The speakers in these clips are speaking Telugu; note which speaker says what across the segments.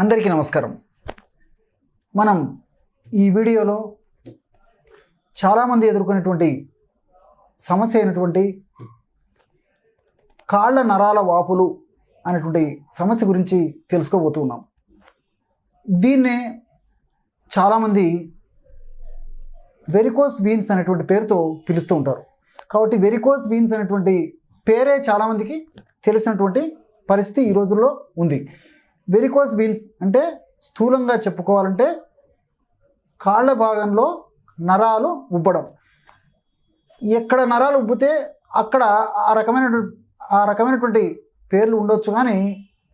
Speaker 1: అందరికీ నమస్కారం. మనం ఈ వీడియోలో చాలామంది ఎదుర్కొనేటువంటి సమస్య అయినటువంటి కాళ్ళ నరాల వాపులు అనేటువంటి సమస్య గురించి తెలుసుకోబోతున్నాం దీన్నే చాలామంది వెరికోస్ వీన్స్ అనేటువంటి పేరుతో పిలుస్తూ ఉంటారు. కాబట్టి వెరికోస్ వీన్స్ అనేటువంటి పేరే చాలామందికి తెలిసినటువంటి పరిస్థితి ఈ రోజుల్లో ఉంది. వెరికోస్ వీన్స్ అంటే స్థూలంగా చెప్పుకోవాలంటే కాళ్ళ భాగంలో నరాలు ఉబ్బడం. ఎక్కడ నరాలు ఉబ్బితే అక్కడ ఆ రకమైన ఆ రకమైనటువంటి పేర్లు ఉండొచ్చు కానీ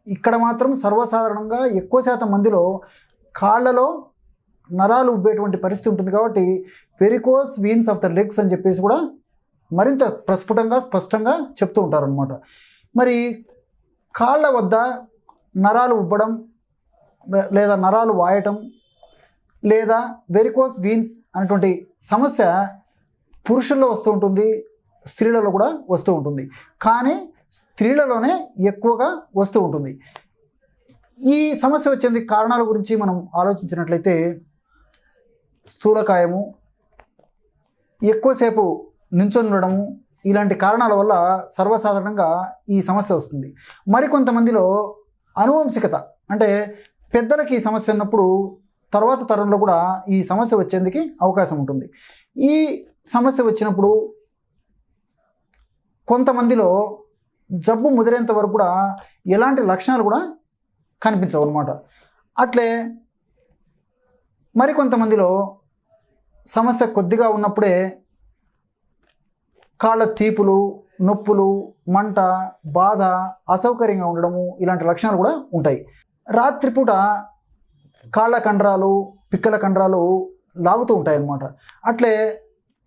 Speaker 1: ఇక్కడ మాత్రం సర్వసాధారణంగా ఎక్కువ శాతం మందిలో కాళ్ళలో నరాలు ఉబ్బేటువంటి పరిస్థితి ఉంటుంది కాబట్టి varicose veins of the legs అని చెప్పేసి కూడా మరింత ప్రస్ఫుటంగా స్పష్టంగా చెప్తూ ఉంటారు అనమాట మరి కాళ్ళ వద్ద నరాలు ఉబ్బడం లేదా నరాలు వాయటం లేదా వెరికోస్ వీన్స్ అనేటువంటి సమస్య పురుషుల్లో వస్తూ ఉంటుంది స్త్రీలలో కూడా వస్తూ ఉంటుంది. కానీ స్త్రీలలోనే ఎక్కువగా వస్తూ ఉంటుంది. ఈ సమస్య వచ్చింది కారణాల గురించి మనం ఆలోచించినట్లయితే స్థూలకాయము ఎక్కువసేపు నించొని ఉండడము ఇలాంటి కారణాల వల్ల సర్వసాధారణంగా ఈ సమస్య వస్తుంది. మరికొంతమందిలో అనువంశికత. అంటే పెద్దలకి ఈ సమస్య ఉన్నప్పుడు తర్వాత తరంలో కూడా ఈ సమస్య వచ్చేందుకు అవకాశం ఉంటుంది. ఈ సమస్య వచ్చినప్పుడు కొంతమందిలో జబ్బు ముదిరేంత వరకు కూడా ఎలాంటి లక్షణాలు కూడా కనిపించవు అనమాట అట్లే మరికొంతమందిలో సమస్య కొద్దిగా ఉన్నప్పుడే కాళ్ళ తీపులు నొప్పులు మంట బాధ అసౌకర్యంగా ఉండడము ఇలాంటి లక్షణాలు కూడా ఉంటాయి. రాత్రిపూట కాళ్ళ కండరాలు పిక్కల కండరాలు లాగుతూ ఉంటాయి అన్నమాట అట్లే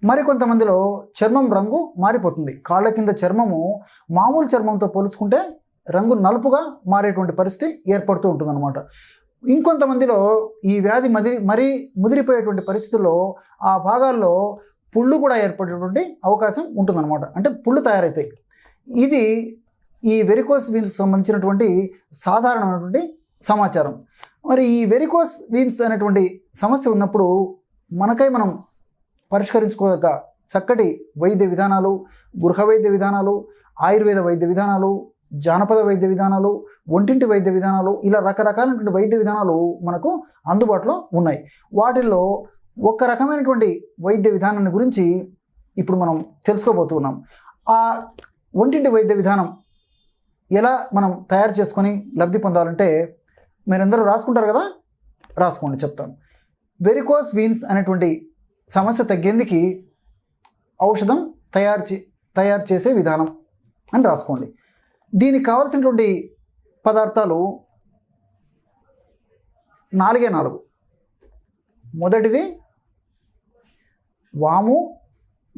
Speaker 1: మరికొంతమందిలో చర్మం రంగు మారిపోతుంది. కాళ్ళ కింద చర్మము మామూలు చర్మంతో పోల్చుకుంటే రంగు నలుపుగా మారేటువంటి పరిస్థితి ఏర్పడుతూ ఉంటుందన్నమాట. ఇంకొంతమందిలో ఈ వ్యాధి మది మరీ ముదిరిపోయేటువంటి పరిస్థితుల్లో ఆ భాగాల్లో పుళ్ళు కూడా ఏర్పడేటువంటి అవకాశం ఉంటుందన్నమాట. అంటే పుళ్ళు తయారవుతాయి ఇది ఈ వెరికోస్ వీన్స్కి సంబంధించినటువంటి సాధారణమైనటువంటి సమాచారం. మరి ఈ వెరికోస్ వీన్స్ అనేటువంటి సమస్య ఉన్నప్పుడు మనకై మనం పరిష్కరించుకోదగ్గ చక్కటి వైద్య విధానాలు గృహ వైద్య విధానాలు ఆయుర్వేద వైద్య విధానాలు జానపద వైద్య విధానాలు ఒంటింటి వైద్య విధానాలు ఇలా రకరకాలైనటువంటి వైద్య విధానాలు మనకు అందుబాటులో ఉన్నాయి. వాటిల్లో ఒక రకమైనటువంటి వైద్య విధానాన్ని గురించి ఇప్పుడు మనం తెలుసుకోబోతున్నాం. ఆ ఒంటింటి వైద్య విధానం ఎలా మనం తయారు చేసుకొని లబ్ధి పొందాలంటే మీరందరూ రాసుకుంటారు కదా? రాసుకోండి చెప్తాను. వెరికోస్ వీన్స్ అనేటువంటి సమస్య తగ్గేందుకు ఔషధం తయారు చే తయారు చేసే విధానం అని రాసుకోండి. దీనికి కావలసినటువంటి పదార్థాలు నాలుగే నాలుగు. మొదటిది వాము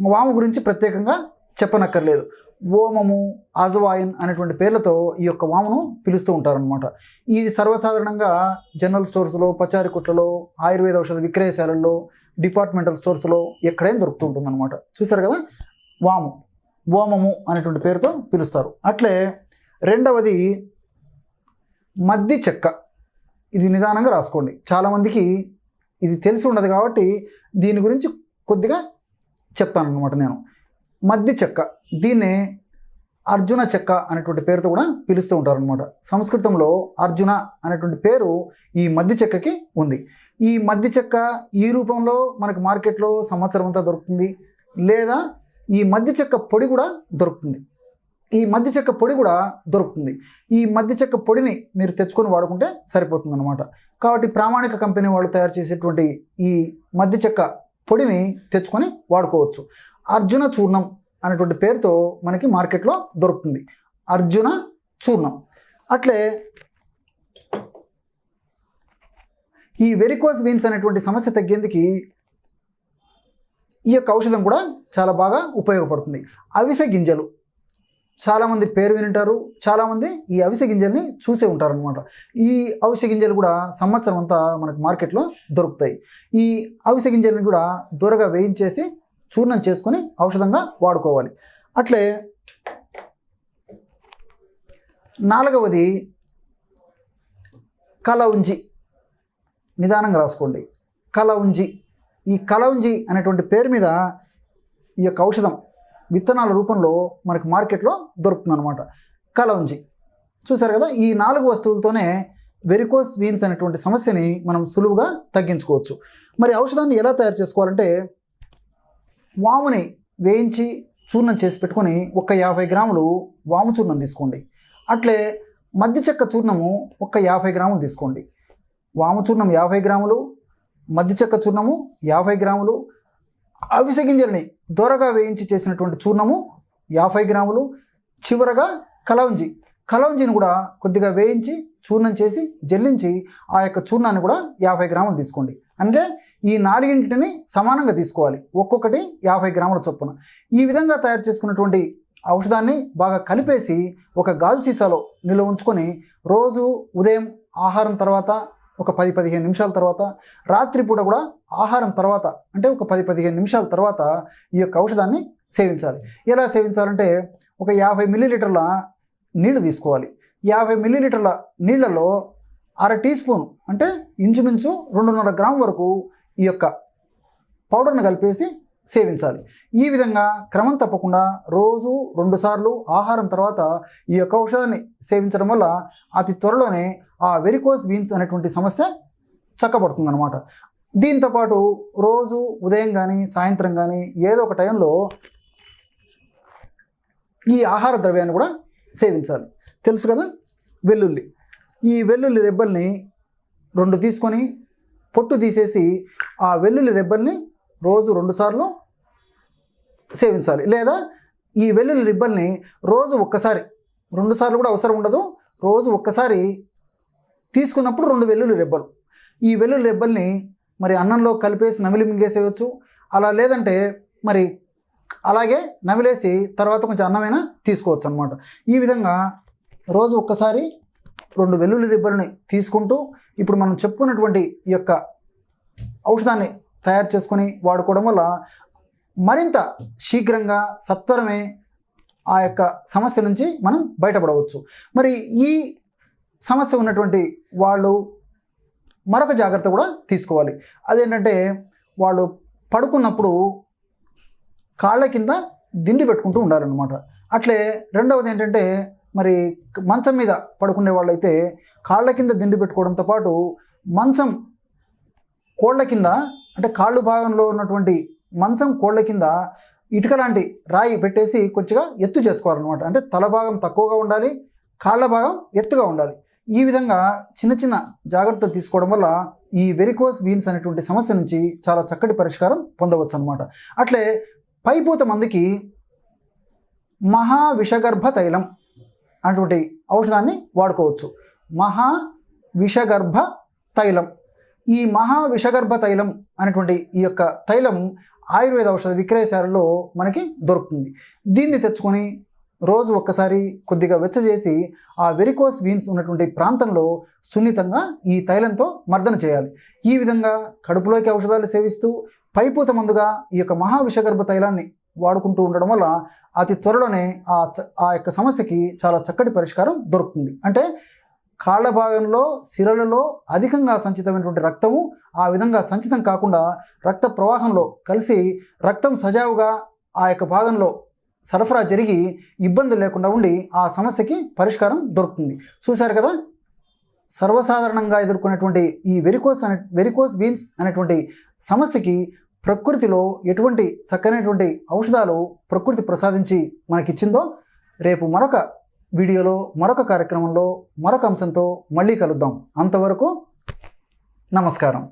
Speaker 1: వాము గురించి ప్రత్యేకంగా చెప్పనక్కర్లేదు. ఓమము అజవాయిన్ అనేటువంటి పేర్లతో ఈ యొక్క వామును పిలుస్తూ ఉంటారనమాట ఇది సర్వసాధారణంగా జనరల్ స్టోర్స్లో పచారి కుట్లలో ఆయుర్వేద ఔషధ విక్రయశాలల్లో డిపార్ట్మెంటల్ స్టోర్స్లో ఎక్కడైనా దొరుకుతూ ఉంటుందన్నమాట. చూసారు కదా? వాము ఓమము అనేటువంటి పేరుతో పిలుస్తారు. అట్లే రెండవది మద్ది చెక్క. ఇది నిదానంగా రాసుకోండి. చాలామందికి ఇది తెలిసి ఉండదు కాబట్టి దీని గురించి కొద్దిగా చెప్తాను అనమాట నేను. మద్ది చెక్క దీన్నే అర్జున చెక్క అనేటువంటి పేరుతో కూడా పిలుస్తూ ఉంటారు అనమాట సంస్కృతంలో అర్జున అనేటువంటి పేరు ఈ మద్ది చెక్కకి ఉంది. ఈ మద్ది చెక్క ఈ రూపంలో మనకు మార్కెట్లో సంవత్సరం అంతా దొరుకుతుంది. లేదా ఈ మద్ది చెక్క పొడి కూడా దొరుకుతుంది. ఈ మద్ది చెక్క పొడి కూడా దొరుకుతుంది. ఈ మద్ది చెక్క పొడిని మీరు తెచ్చుకొని వాడుకుంటే సరిపోతుంది అనమాట కాబట్టి ప్రామాణిక కంపెనీ వాళ్ళు తయారు చేసేటువంటి ఈ మద్ది చెక్క పొడిని తెచ్చుకొని వాడుకోవచ్చు. అర్జున చూర్ణం అనేటువంటి పేరుతో మనకి మార్కెట్లో దొరుకుతుంది. అర్జున చూర్ణం. అట్లే ఈ వెరికోస్ వీన్స్ అనేటువంటి సమస్య తగ్గేందుకు ఈ యొక్క ఔషధం కూడా చాలా బాగా ఉపయోగపడుతుంది. అవిసె గింజలు. చాలామంది పేరు వినింటారు చాలామంది ఈ అవిసె గింజల్ని చూసే ఉంటారనమాట ఈ అవిసె గింజలు కూడా సంవత్సరం అంతా మనకు మార్కెట్లో దొరుకుతాయి. ఈ అవిసె గింజల్ని కూడా దూరగా వేయించేసి చూర్ణం చేసుకొని ఔషధంగా వాడుకోవాలి. అట్లే నాలుగవది కల ఉంజి నిదానంగా రాసుకోండి. కల ఉంజి ఈ కలౌంజి అనేటువంటి పేరు మీద ఈ యొక్క ఔషధం విత్తనాల రూపంలో మనకి మార్కెట్లో దొరుకుతుంది అనమాట కలవంజి. చూసారు కదా ఈ నాలుగు వస్తువులతోనే వెరికోస్ వీన్స్ అనేటువంటి సమస్యని మనం సులువుగా తగ్గించుకోవచ్చు. మరి ఔషధాన్ని ఎలా తయారు చేసుకోవాలంటే వాముని వేయించి చూర్ణం చేసి పెట్టుకొని ఒక యాభై గ్రాములు వాము చూర్ణం తీసుకోండి. అట్లే మద్ది చెక్క చూర్ణము ఒక యాభై గ్రాములు తీసుకోండి. వాము చూర్ణం యాభై గ్రాములు మధ్య చెక్క చూర్ణము యాభై గ్రాములు అవిసె గింజల్ని దూరగా వేయించి చేసినటువంటి చూర్ణము యాభై గ్రాములు చివరగా కలవంజి. కలవంజిని కూడా కొద్దిగా వేయించి చూర్ణం చేసి జల్లించి ఆ యొక్క చూర్ణాన్ని కూడా యాభై గ్రాములు తీసుకోండి. అంటే ఈ నాలుగింటిని సమానంగా తీసుకోవాలి. ఒక్కొక్కటి యాభై గ్రాముల చొప్పున. ఈ విధంగా తయారు చేసుకున్నటువంటి ఔషధాన్ని బాగా కలిపేసి ఒక గాజు సీసాలో నిల్వ ఉంచుకొని రోజు ఉదయం ఆహారం తర్వాత ఒక పది పదిహేను నిమిషాల తర్వాత రాత్రిపూట కూడా ఆహారం తర్వాత అంటే ఒక పది పదిహేను నిమిషాల తర్వాత ఈ యొక్క ఔషధాన్ని సేవించాలి. ఎలా సేవించాలంటే ఒక యాభై మిల్లీలీటర్ల నీళ్ళు తీసుకోవాలి. యాభై మిల్లీలీటర్ల నీళ్ళలో అర టీ స్పూన్ అంటే ఇంచుమించు రెండున్నర గ్రామ్ వరకు ఈ యొక్క పౌడర్ను కలిపేసి సేవించాలి. ఈ విధంగా క్రమం తప్పకుండా రోజు రెండుసార్లు ఆహారం తర్వాత ఈ యొక్క ఔషధాన్ని సేవించడం వల్ల అతి త్వరలోనే ఆ వెరికోస్ వీన్స్ అనేటువంటి సమస్య చక్కబడుతుంది అనమాట దీంతోపాటు రోజు ఉదయం కానీ సాయంత్రం కానీ ఏదో ఒక టైంలో ఈ ఆహార ద్రవ్యాన్ని కూడా సేవించాలి. తెలుసు కదా? వెల్లుల్లి. ఈ వెల్లుల్లి రెబ్బల్ని రెండు తీసుకొని పొట్టు తీసేసి ఆ వెల్లుల్లి రెబ్బల్ని రోజు రెండుసార్లు సేవించాలి. లేదా ఈ వెల్లుల్లి రిబ్బల్ని రోజు ఒక్కసారి రెండుసార్లు కూడా అవసరం ఉండదు. రోజు ఒక్కసారి తీసుకున్నప్పుడు రెండు వెల్లుల్లి రెబ్బలు. ఈ వెల్లుల్లి రెబ్బల్ని మరి అన్నంలో కలిపేసి నమిలి మింగేసేయచ్చు. అలా లేదంటే మరి అలాగే నమిలేసి తర్వాత కొంచెం అన్నమైనా తీసుకోవచ్చు అనమాట ఈ విధంగా రోజు ఒక్కసారి రెండు వెల్లుల్లి రిబ్బల్ని తీసుకుంటూ ఇప్పుడు మనం చెప్పుకున్నటువంటి ఈ యొక్క ఔషధాన్ని తయారు చేసుకొని వాడుకోవడం వల్ల మరింత శీఘ్రంగా సత్వరమే ఆ యొక్క సమస్య నుంచి మనం బయటపడవచ్చు. మరి ఈ సమస్య ఉన్నటువంటి వాళ్ళు మరొక జాగ్రత్త కూడా తీసుకోవాలి. అదేంటంటే వాళ్ళు పడుకున్నప్పుడు కాళ్ళ కింద దిండి పెట్టుకుంటూ ఉండాలన్నమాట. అట్లే రెండవది ఏంటంటే మరి మంచం మీద పడుకునే వాళ్ళైతే కాళ్ళ కింద దిండి పెట్టుకోవడంతో పాటు మంచం కోళ్ళ కింద అంటే కాళ్ళు భాగంలో ఉన్నటువంటి మంచం కోళ్ళ కింద ఇటుక లాంటి రాయి పెట్టేసి కొంచెంగా ఎత్తు చేసుకోవాలన్నమాట. అంటే తల భాగం తక్కువగా ఉండాలి కాళ్ళ భాగం ఎత్తుగా ఉండాలి. ఈ విధంగా చిన్న చిన్న జాగ్రత్తలు తీసుకోవడం వల్ల ఈ వెరికోస్ వీన్స్ అనేటువంటి సమస్య నుంచి చాలా చక్కటి పరిష్కారం పొందవచ్చు అనమాట అట్లే పైపూత మందికి మహా విషగర్భ తైలం అటువంటి ఔషధాన్ని వాడుకోవచ్చు. మహా విషగర్భ తైలం. ఈ మహా విషగర్భ తైలం అనేటువంటి ఈ యొక్క తైలం ఆయుర్వేద ఔషధ విక్రయశాలలో మనకి దొరుకుతుంది. దీన్ని తెచ్చుకొని రోజు ఒక్కసారి కొద్దిగా వెచ్చజేసి ఆ వెరికోస్ వీన్స్ ఉన్నటువంటి ప్రాంతంలో సున్నితంగా ఈ తైలంతో మర్దన చేయాలి. ఈ విధంగా కడుపులోకి ఔషధాలు సేవిస్తూ పైపూత మందుగా ఈ యొక్క మహావిషగర్భ తైలాన్ని వాడుకుంటూ ఉండడం వల్ల అతి త్వరలోనే ఆ ఆ యొక్క సమస్యకి చాలా చక్కటి పరిష్కారం దొరుకుతుంది. అంటే కాళ్ళ భాగంలో సిరలలో అధికంగా సంచితమైనటువంటి రక్తము ఆ విధంగా సంచితం కాకుండా రక్త ప్రవాహంలో కలిసి రక్తం సజావుగా ఆ యొక్క భాగంలో సరఫరా జరిగి ఇబ్బంది లేకుండా ఉండి ఆ సమస్యకి పరిష్కారం దొరుకుతుంది. చూశారు కదా? సర్వసాధారణంగా ఎదుర్కొనేటువంటి ఈ వెరికోస్ అనే వెరికోస్ వీన్స్ అనేటువంటి సమస్యకి ప్రకృతిలో ఎటువంటి చక్కనైనటువంటి ఔషధాలు ప్రకృతి ప్రసాదించి మనకిచ్చిందో రేపు మరొక వీడియోలో మరొక కార్యక్రమంలో మరొక అంశంతో మళ్ళీ కలుద్దాం. అంతవరకు నమస్కారం.